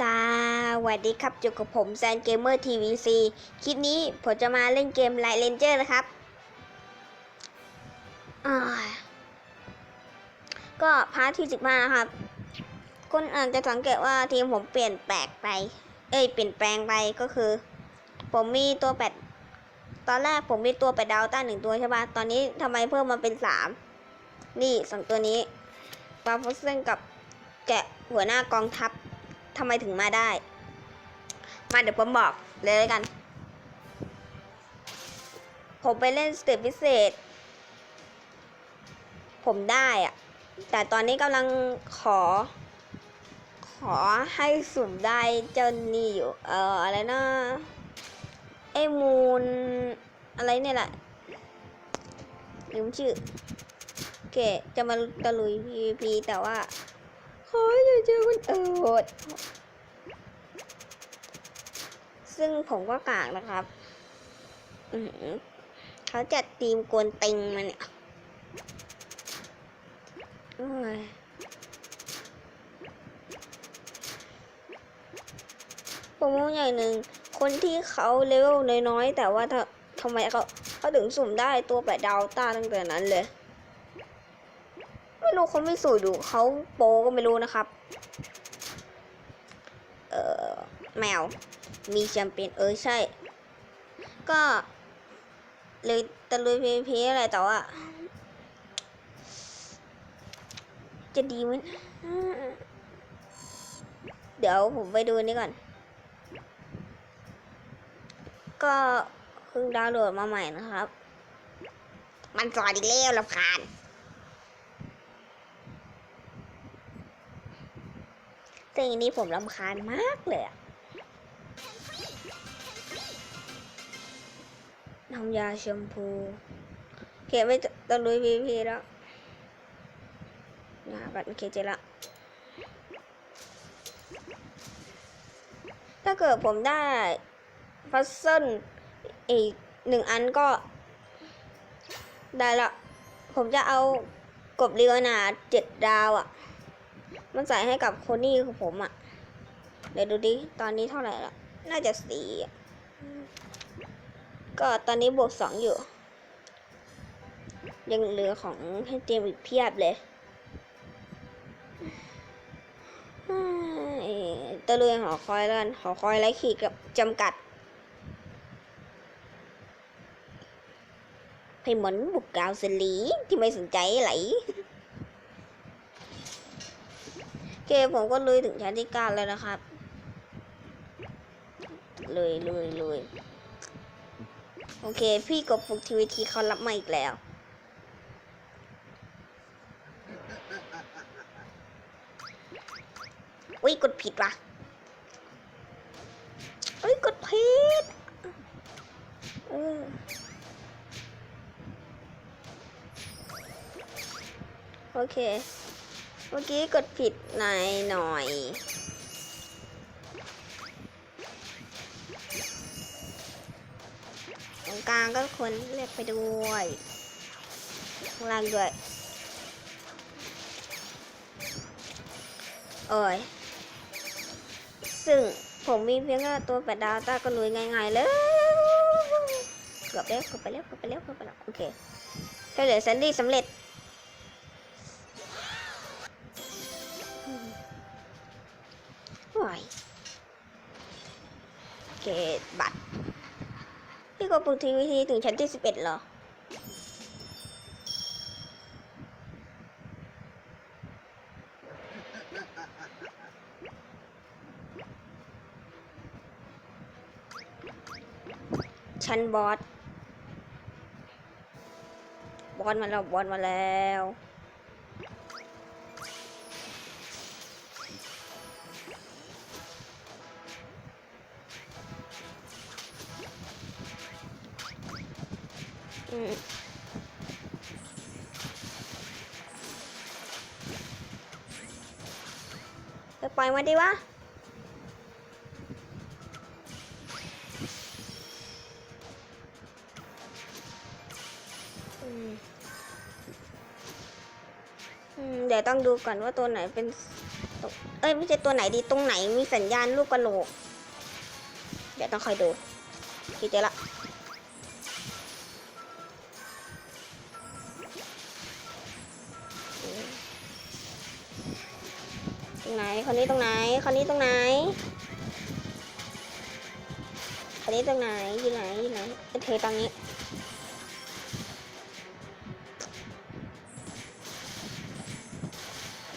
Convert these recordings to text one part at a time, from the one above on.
สวัสดีครับอยู่กับผมแซนเกมเมอร์ทีวีซีคลิปนี้ผมจะมาเล่นเกมไลเลนเจอร์นะครับ ก็พาร์ทที่15นะครับคุณอาจจะสังเกตว่าทีมผมเปลี่ยนแปลกไป เอ้ยเปลี่ยนแปลงไปก็คือ ผมมีตัวแปดตอนแรกผมมีตัวแปดดาวต้าหนึ่งตัวใช่ปะตอนนี้ทำไมเพิ่มมาเป็นสามนี่สองตัวนี้ปาฟอสเซนกับแกะหัวหน้ากองทัพ ทำไมถึงมาได้ มาเดี๋ยวผมบอกเลยกัน ผมไปเล่นสเตปพิเศษ ผมได้อะแต่ตอนนี้กำลังขอ ขอให้สุ่มได้เจ้านี่อยู่ เอ่ออะไรนะไอ้มูลอะไรเนี่ยแหละลืมชื่อโอเค จะมาตะลุย PVP แต่ว่าขออย่า เจอคนอื่นซึ่งผมก็กากนะครับอือหือเขาจัดทีมกวนติงมาเนี่ยโอ้ยผมมองอย่างหนึ่ง คนที่เขาเลเวลน้อยๆ แต่ว่าถ้าทำไมเขาเขาถึงสุ่มได้ตัวแปดดาวต้าตั้งแต่นั้นเลย ไม่รู้เขาไม่สูดดูเขาโปก็ไม่รู้นะครับ เอ่อแมว มีแชมเปี้ยนเออใช่ ก็เลยตะลุยเพีพีอะไรแต่ว่า จะดีมั้ยเดี๋ยวผมไปดูนี่ก่อน ก็เพิ่งดาวน์โหลดมาใหม่นะครับ มันสอนอีกแล้วลำคาญ ซึ่งอันนี้ผมรำคาญมากเลยอะน้ำยาแชมพูเขไม่ตะลุยพีพีแล้วนะบัตรเคเจละ ถ้าเกิดผมได้ฟัซเซิลอีกหนึ่งอันก็ ได้ละ ผมจะเอากบเรือนาเจ็ดดาวอะ่ะ มันใส่ให้กับโคนี่ของผมอะ่ะ เดี๋ยวดูดิ ตอนนี้เท่าไหร่ละน่าจะสี่ก็ตอนนี้บวกสองอยู่ ยังเหลือของให้เตรียมอีกเพียบเลยเฮ้ยตะลุยหอคอยแล้วกันหอคอยไร้ขีดกับจำกัดให้เหมือนบุกกาวสลีที่ไม่สนใจไหล เกมผมก็ลุยถึงชั้นที่เก้าแล้วนะครับ เลยเลยเลยโอเค พี่กบฟุกทีวีทีเขารับมาอีกแล้ว อุ้ยกดผิดวะเอ้ยกดผิดเออโอเค เมื่อกี้กดผิดน่อยหน่อยตรงกลางก็ควรเรียกไปด้วยข้างล่างด้วย โอ้ย ซึ่งผมมีเพียงแค่ตัวแปดดาวตาก็ลุยง่ายๆเลยเกือบแล้วเกือบไปแล้วเกือบไปแล้วเกือบไปแล้ว โอเคเหลือแซนดี้สำเร็จ เกตบัตรพี่ก็ปุกทีวีทีถึงชั้นที่สิบเอ็ดเหรอ ชั้นบอส บอสมาแล้ว บอสมาแล้ว อืมไปล่อยมาดิวะเดี๋ยวต้องดูก่อนว่าตัวไหนเป็น เอ้ยไม่ใช่ตัวไหนดีตรงไหนมีสัญญาณลูกกระโหลก เดี๋ยวต้องคอยดูพี่เจอละ รงไหน คนนี้ตรงไหน คนนี้ตรงไหน คนนี้ตรงไหน อยู่ไหน อยู่ไหน โอเคตรงนี้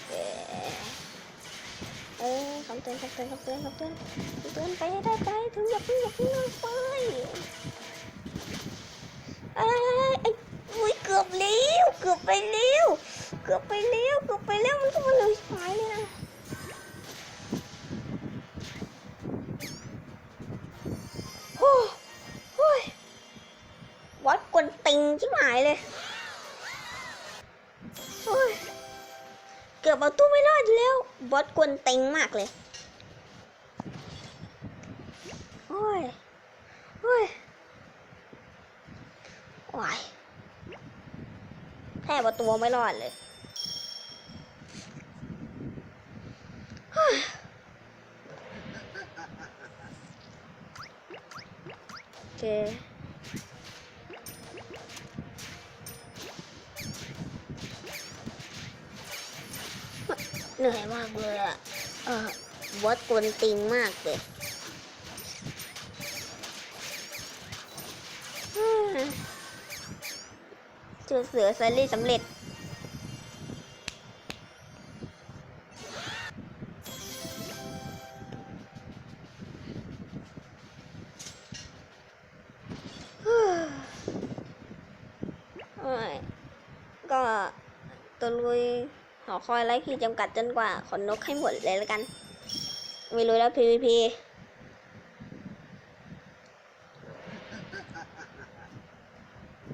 เออเอ้ยคำเตือนคำเตือนคำเตือนคำเตือนคำเตือนไปให้ได้ไป ถึงอย่าเพิ่งอย่าเพิ่งลงไปเอ้ไอ้อุ้ยเกือบเลี้ยว เกือบไปเลี้ยว เกือบไปเลี้ยว เกือบไปเลี้ยว มันก็มาเลยหายเลยนะ วัดกวนติงชิบหายเลยเกือบเอาตู้ไม่รอดแล้วบอสกวนต็งมากเลยโอ้ยโอ้ยโอ้ยแทบเอาตัวไม่รอดเลยเฮ้ยโอเค เหนื่อยมากเลยอะเออบอสกวนติงมากเลยอืมเจอเสือไซรี่สำเร็จโอ้ยก็ตัวลุย หอคอยไร้ขีดจำกัดจนกว่าขนนกให้หมดเลยแล้วกัน ไม่รู้แล้ว PVP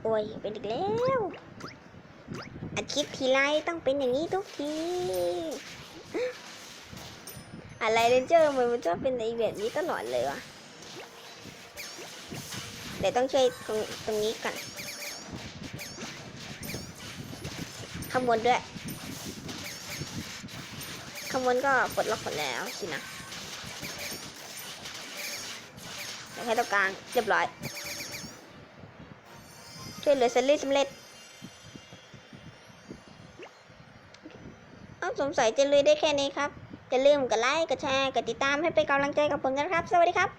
โอ้ย เป็นอีกแล้วอาทิตย์ทีไรต้องเป็นอย่างนี้ทุกที อะไรเรนเจอร์มันมันชอบเป็นในแบบนี้ตลอดเลยวะเดี๋ยวต้องช่วยตรงตรงนี้ก่อนข้างบนด้วย ข้างบนก็ปลดล็อกหมดแล้วสินะแค่ตรงกลางเรียบร้อย ช่วยเหลือเซลลี่สำเร็จเอาสงสัยจะเลยได้แค่นี้ครับ จะลืมกดไลค์ กดแชร์ กดติดตามให้เป็นกำลังใจกับผมกันนะครับ สวัสดีครับ